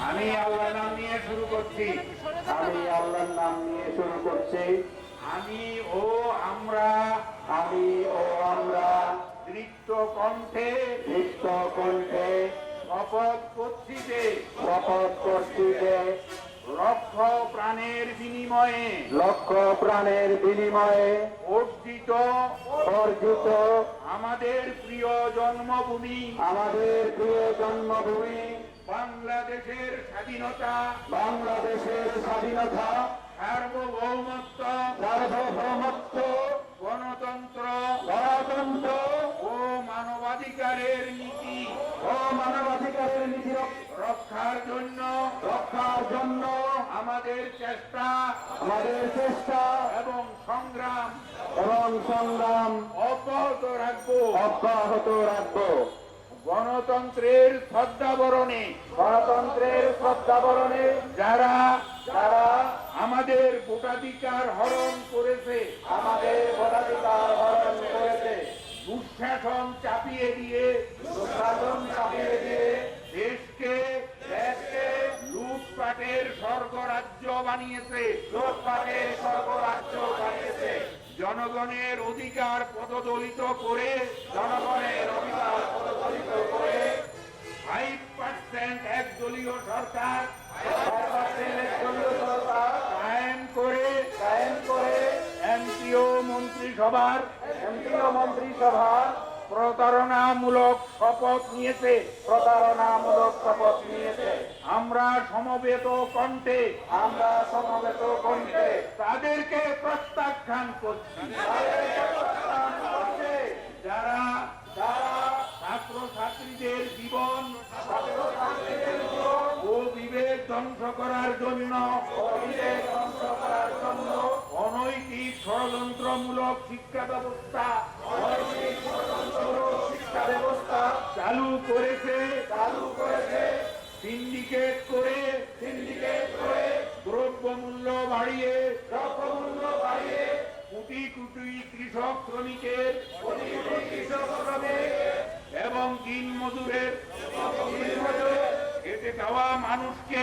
আমি আল্লাহর নাম নিয়ে শুরু করছি। আমি আল্লাহর নাম নিয়ে শুরু করছি। আমি ও আমরা। আমি ও আমরা। নৃত্য কণ্ঠে। নৃত্য কণ্ঠে। শপথ করছি যে শপথ করছি যে লক্ষ প্রাণের বিনিময়ে লক্ষ প্রাণের বিনিময়ে অর্জিত অর্জিত আমাদের প্রিয় জন্মভূমি আমাদের প্রিয় জন্মভূমি বাংলাদেশের স্বাধীনতা বাংলাদেশের স্বাধীনতা সার্বভৌমত্ব সার্বভৌমত্ব গণতন্ত্র গণতন্ত্র ও মানবাধিকারের নীতি। ও মানবাধিকারের নীতি রক- রক্ষার জন্য রক্ষার জন্য আমাদের চেষ্টা আমাদের চেষ্টা এবং সংগ্রাম এবং সংগ্রাম অব্যাহত রাখব। অব্যাহত রাখব। গণতন্ত্রের শ্রদ্ধাবরণে গণতন্ত্রের শ্রদ্ধাবরণে যারা যারা আমাদের ভোটাধিকার হরণ করেছে আমাদের ভোটাধিকার হরণ করেছে। দুঃশাসন চাপিয়ে দিয়ে জনগণের অধিকার পদদলিত করে জনগণের অধিকার পদদলিত করে ফাইভ পার্সেন্ট একদলীয় সরকার নির্বাচনের দলীয় সরকার কায়েম করে কায়েম করে এমপিও মন্ত্রিসভার এমপিও মন্ত্রিসভার প্রতারণামূলক শপথ নিয়েছে, প্রতারণামূলক শপথ নিয়েছে। আমরা সমবেত কণ্ঠে, আমরা সমবেত কণ্ঠে তাদেরকে প্রত্যাখ্যান করছি। যারা যারা ছাত্র ছাত্রীদের জীবন ও বিবেক ধ্বংস করার জন্য অনৈতিক ষড়যন্ত্রমূলক শিক্ষা ব্যবস্থা শিক্ষা চালু করেছে চালু করেছে সিন্ডিকেট করে সিন্ডিকেট করে দ্রব্যমূল্য বাড়িয়ে দ্রব্যমূল্য বাড়িয়ে কোটি কোটি কৃষক শ্রমিকের কৃষক শ্রমিক, এবং দিন মজুরের খেটে খাওয়া মানুষকে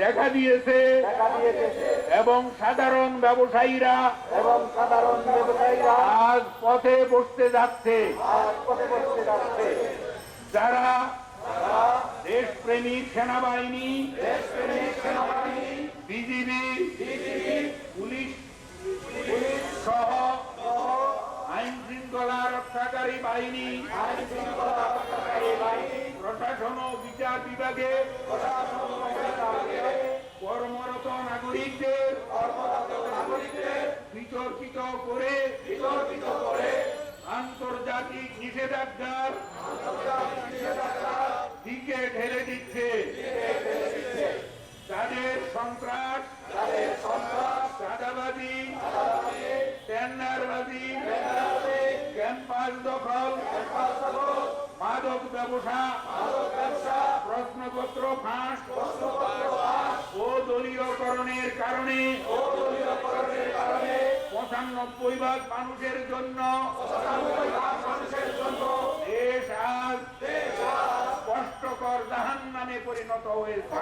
দেখা দিয়েছে। এবং সাধারণ ব্যবসায়ীরা এবং সাধারণ ব্যবসায়ীরা আজ পথে বসতে যাচ্ছে। যারা দেশপ্রেমিক সেনাবাহিনী বিজিবি পুলিশ পুলিশ সহ সহ আইন শৃঙ্খলা রক্ষাকারী বাহিনী আইন শৃঙ্খলা রক্ষাকারী বাহিনী প্রশাসন ও বিচার বিভাগে, কর্মরত নাগরিকদের বিতর্কিত করে বিতর্কিত করে আন্তর্জাতিক নিষেধাজ্ঞার দিকে ঠেলে দিচ্ছে। তাদের সন্ত্রাস, চাঁদাবাজি ক্যাম্পাস দখল মাদক ব্যবসা, প্রশ্নপত্র ফাঁস ও দলীয়করণের কারণে কারণে পঁচানব্বই ভাগ মানুষের জন্য মানুষের জন্য কষ্টকর জাহান নামে পরিণত হয়েছে।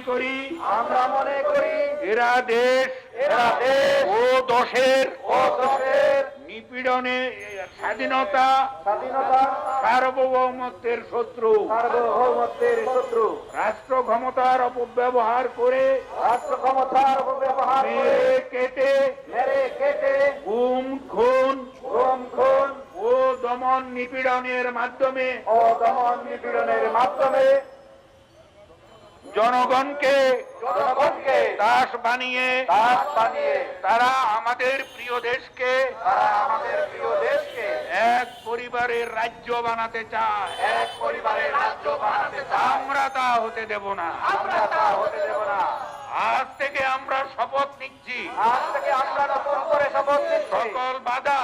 করি আমরা মনে করি এরা দেশ এরা দেশ ও দশের ও দশের নিপীড়নে স্বাধীনতা স্বাধীনতা সার্বভৌমত্বের শত্রু সার্বভৌমত্বের শত্রু রাষ্ট্র ক্ষমতার অপব্যবহার করে রাষ্ট্র ক্ষমতার অপব্যবহার করে কেটে মেরে কেটে গুম খুন গুম খুন ও দমন নিপীড়নের মাধ্যমে ও দমন নিপীড়নের মাধ্যমে জনগণকে জনগণকে দাস বানিয়ে দাস বানিয়ে তারা আমাদের প্রিয় দেশকে তারা আমাদের প্রিয় দেশকে এক পরিবারের রাজ্য বানাতে চায়। এক পরিবারের রাজ্য বানাতে চায়। আমরা তা হতে দেব না। আমরা তা হতে দেব না। আজ থেকে আমরা শপথ নিচ্ছি। আজ থেকে আমরা নতুন করে শপথ নিচ্ছি। সকল বাধা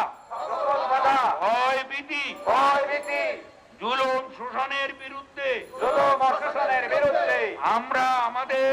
সকল বাধা ভয় ভীতি ভয় ভীতি জুলুম শোষণের বিরুদ্ধে জুলুম শোষণের বিরুদ্ধে আমরা আমাদের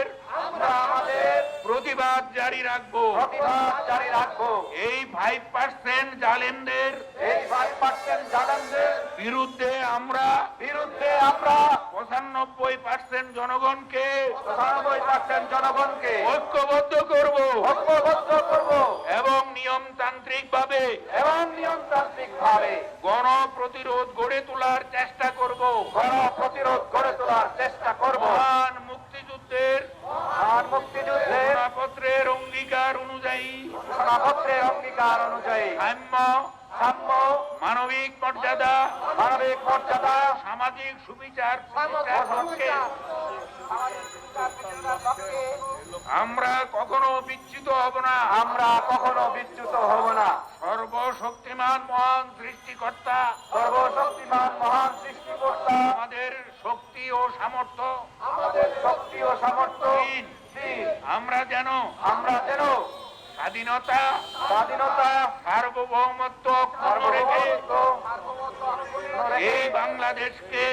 আমরা আমাদের প্রতিবাদ জারি রাখব। প্রতিবাদ জারি রাখব। এই ফাইভ পার্সেন্ট জালেমদের এই ফাইভ পার্সেন্ট জানানদের বিরুদ্ধে আমরা বিরুদ্ধে আমরা পঁচানব্বই পার্সেন্ট জনগণকে পঁচানব্বই পার্সেন্ট জনগণকে ঐক্যবদ্ধ করব। ঐক্যবদ্ধ করব। এবং নিয়মতান্ত্রিক ভাবে এবং নিয়মতান্ত্রিক ভাবে গণ প্রতিরোধ গড়ে তোলার চেষ্টা করব। গণ প্রতিরোধ গড়ে তোলার চেষ্টা করব। মহান মুক্তিযুদ্ধের আর মুক্তিযুদ্ধে ঘোষণাপত্রের অঙ্গীকার অনুযায়ী ঘোষণাপত্রের অঙ্গীকার অনুযায়ী সাম্য সাম্য মানবিক মর্যাদা মানবিক মর্যাদা সামাজিক সুবিচার আমরা কখনো বিচ্যুত হব না। আমরা কখনো বিচ্যুত হব না। সর্বশক্তিমান মহান সৃষ্টিকর্তা। সর্বশক্তিমান মহান সৃষ্টিকর্তা। আমাদের শক্তি ও সামর্থ্য। আমাদের শক্তি ও সামর্থ্য। আমরা যেন। আমরা যেন স্বাধীনতা স্বাধীনতা সার্বভৌমত্ব এই বাংলাদেশকে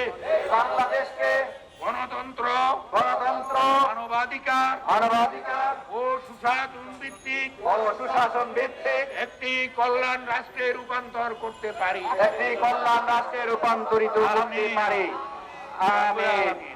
বাংলাদেশকে গণতন্ত্র গণতন্ত্র মানবাধিকার মানবাধিকার ও সুশাসন ভিত্তিক ও সুশাসন ভিত্তিক একটি কল্যাণ রাষ্ট্রে রূপান্তর করতে পারি। একটি কল্যাণ রাষ্ট্রে রূপান্তরিত করতে। পারি। আমিন।